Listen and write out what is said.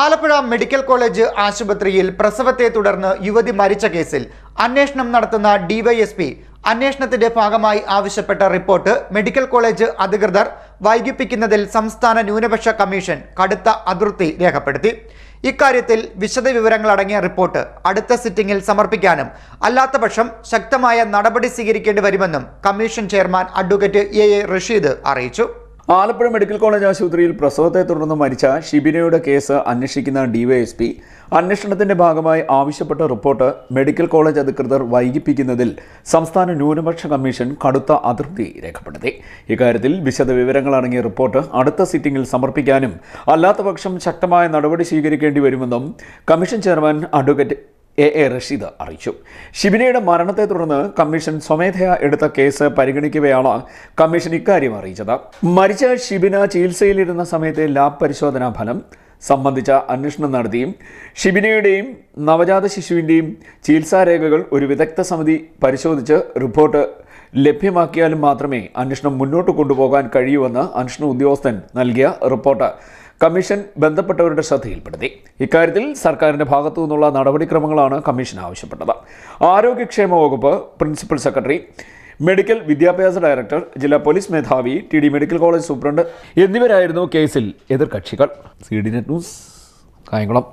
Alappuzha medical college ആശുപത്രിയിൽ പ്രസവത്തെ തുടർന്ന് യുവതി മരിച്ച കേസിൽ അന്വേഷണം നടത്തുന്ന ഡിവൈഎസ്പി അന്വേഷണത്തിന്റെ ഭാഗമായി ആവശ്യപ്പെട്ട റിപ്പോർട്ട് മെഡിക്കൽ കോളേജ് അധികൃതർ വൈകിപ്പിക്കുന്നതിൽ സംസ്ഥാന ന്യൂനപക്ഷ കമ്മീഷൻ കടുത്ത അതൃപ്തി രേഖപ്പെടുത്തി. ഇക്കാര്യത്തിൽ വിശദവിവരങ്ങളടങ്ങിയ റിപ്പോർട്ട് അടുത്ത സിറ്റിംഗിൽ സമർപ്പിക്കാനും അല്ലാത്തപക്ഷം ശക്തമായ നടപടി സ്വീകരിക്കേണ്ടി വരുമെന്നും commission chairman advocate A A Rasheed അറിയിച്ചു. ആലപ്പുഴ മെഡിക്കൽ കോളേജ് ആശുപത്രിയിൽ പ്രസവത്തെ തുടർന്ന് മരിച്ച ഷിബിനയുടെ കേസ് അന്വേഷിക്കുന്ന ഡിവൈഎസ്പി അന്വേഷണത്തിന്റെ ഭാഗമായി ആവശ്യപ്പെട്ട റിപ്പോർട്ട് മെഡിക്കൽ കോളേജ് അധികൃതർ വൈകിപ്പിക്കുന്നതിൽ സംസ്ഥാന ന്യൂനപക്ഷ കമ്മീഷൻ കടുത്ത അതൃപ്തി രേഖപ്പെടുത്തി. ഇക്കാര്യത്തിൽ വിശദവിവരങ്ങൾ അടങ്ങിയ റിപ്പോർട്ട് അടുത്ത സിറ്റിംഗിൽ സമർപ്പിക്കാനും അല്ലാത്തപക്ഷം ശക്തമായ നടപടി സ്വീകരിക്കേണ്ടി വരുമെന്നും commission chairman advocate A A Rasheed അറിയിച്ചു. ഷിബിനയുടെ മരണത്തെ തുടർന്ന് കമ്മീഷൻ സ്വമേധയാ എടുത്ത കേസ് പരിഗണിക്കവെയാണ് കമ്മീഷൻ ഇക്കാര്യം അറിയിച്ചത്. മരിച്ച ഷിബിന ചികിത്സയിലിരുന്ന സമയത്തെ ലാബ് പരിശോധനാ ഫലം സംബന്ധിച്ച അന്വേഷണം നടത്തിയും ഷിബിനയുടെയും നവജാത ശിശുവിന്റെയും ചികിത്സാരേഖകൾ ഒരു വിദഗ്ധ സമിതി പരിശോധിച്ച് റിപ്പോർട്ട് ലഭ്യമാക്കിയാലും മാത്രമേ അന്വേഷണം മുന്നോട്ട് കൊണ്ടുപോകാൻ കഴിയൂവെന്ന് അന്വേഷണ ഉദ്യോഗസ്ഥൻ നൽകിയ റിപ്പോർട്ട്. കമ്മീഷൻ ബന്ധപ്പെട്ടവരുടെ ശ്രദ്ധയിൽപ്പെടുത്തി. ഇക്കാര്യത്തിൽ സർക്കാരിന്റെ ഭാഗത്തു നിന്നുള്ള നടപടിക്രമങ്ങളാണ് കമ്മീഷൻ ആവശ്യപ്പെട്ടത്. ആരോഗ്യക്ഷേമ വകുപ്പ് പ്രിൻസിപ്പൽ സെക്രട്ടറി മെഡിക്കൽ വിദ്യാഭ്യാസ ഡയറക്ടർ ജില്ലാ പോലീസ് മേധാവി T D medical college superintendent എന്നിവരായിരുന്നു കേസിൽ എതിർകക്ഷികൾ. C D net news Kayamkulam.